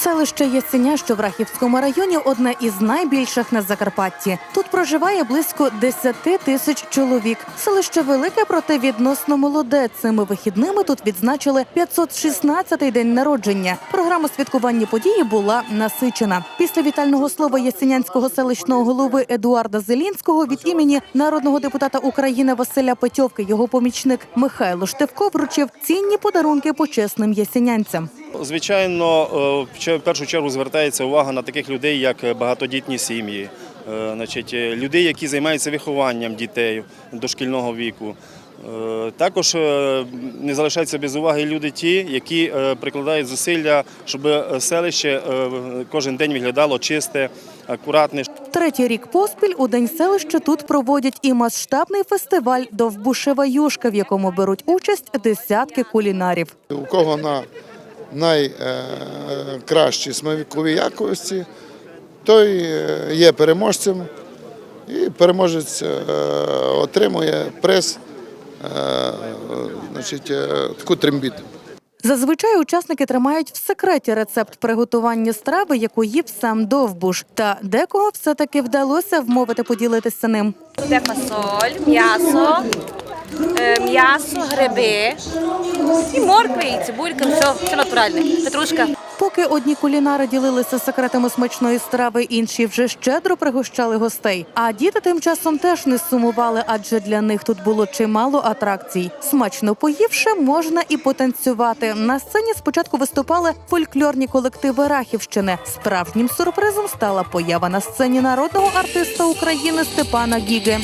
Селище Ясеня, що в Рахівському районі, одне із найбільших на Закарпатті. Тут проживає близько 10 тисяч чоловік. Селище велике, проте відносно молоде. Цими вихідними тут відзначили 516-й день народження. Програма святкування події була насичена. Після вітального слова ясенянського селищного голови Едуарда Зелінського від імені народного депутата України Василя Петьовки його помічник Михайло Штевко вручив цінні подарунки почесним ясенянцям. Звичайно, е, в першу чергу звертається увага на таких людей, як е, багатодітні сім'ї, е, значить, людей, які займаються вихованням дітей дошкільного віку. Також не залишаються без уваги люди ті, які прикладають зусилля, щоб селище кожен день виглядало чисте, акуратне. Третій рік поспіль у день селища тут проводять і масштабний фестиваль Довбушева юшка, в якому беруть участь десятки кулінарів. У кого на найкращі смакові якості, той е, є переможцем, і переможець е, отримує е, значить, е, таку трембіту. Зазвичай учасники тримають в секреті рецепт приготування страви, яку їв сам Довбуш. Та декого все-таки вдалося вмовити поділитися ним. Буде фасоль, м'ясо, е, м'ясо, гриби і моркви, і цибулька, все, все натуральне. Петрушка. Поки одні кулінари ділилися секретами смачної страви, інші вже щедро пригощали гостей. А діти тим часом теж не сумували, адже для них тут було чимало атракцій. Смачно поївши, можна і потанцювати. На сцені спочатку виступали фольклорні колективи Рахівщини. Справжнім сюрпризом стала поява на сцені народного артиста України Степана Гіги.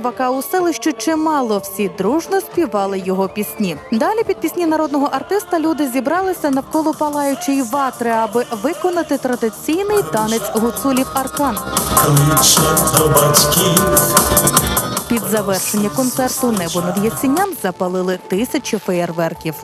Співака у селищі чимало. Всі дружно співали його пісні. Далі під пісні народного артиста люди зібралися навколо палаючої ватри, аби виконати традиційний танець гуцулів аркан. до батьків. Під завершення концерту небо над Ясінням запалили тисячі феєрверків.